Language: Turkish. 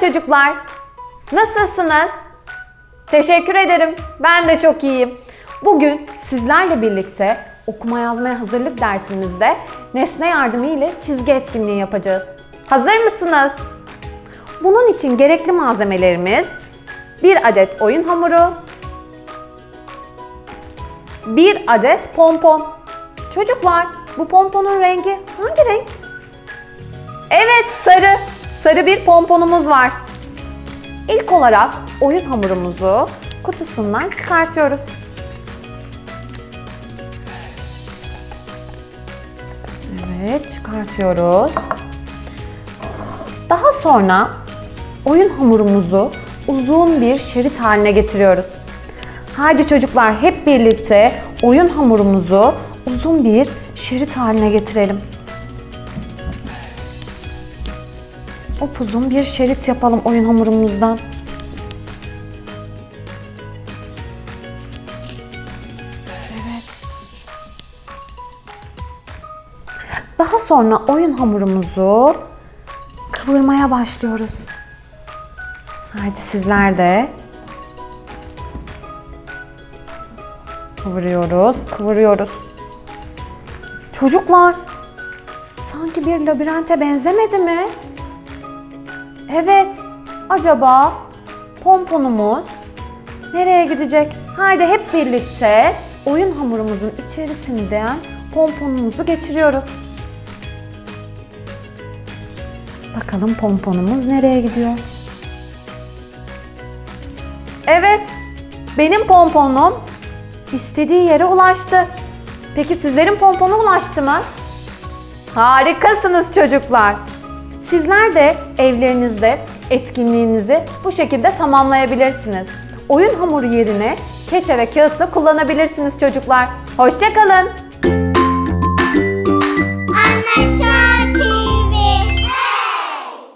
çocuklar. Nasılsınız? Teşekkür ederim. Ben de çok iyiyim. Bugün sizlerle birlikte okuma yazmaya hazırlık dersimizde nesne yardımı ile çizgi etkinliği yapacağız. Hazır mısınız? Bunun için gerekli malzemelerimiz bir adet oyun hamuru, bir adet pompon. Çocuklar, bu pomponun rengi hangi renk? Evet, sarı. Sarı bir pomponumuz var. İlk olarak oyun hamurumuzu kutusundan çıkartıyoruz. Evet, çıkartıyoruz. Daha sonra oyun hamurumuzu uzun bir şerit haline getiriyoruz. Haydi çocuklar hep birlikte oyun hamurumuzu uzun bir şerit haline getirelim. Upuzun bir şerit yapalım oyun hamurumuzdan. Evet. Daha sonra oyun hamurumuzu kıvırmaya başlıyoruz. Haydi sizler de kıvırıyoruz, kıvırıyoruz. Çocuklar, sanki bir labirente benzemedi mi? Evet. Acaba pomponumuz nereye gidecek? Haydi hep birlikte oyun hamurumuzun içerisinden pomponumuzu geçiriyoruz. Bakalım pomponumuz nereye gidiyor? Evet. Benim pomponum istediği yere ulaştı. Peki sizlerin pomponu ulaştı mı? Harikasınız çocuklar. Sizler de evlerinizde etkinliğinizi bu şekilde tamamlayabilirsiniz. Oyun hamuru yerine keçe ve kağıt da kullanabilirsiniz çocuklar. Hoşçakalın.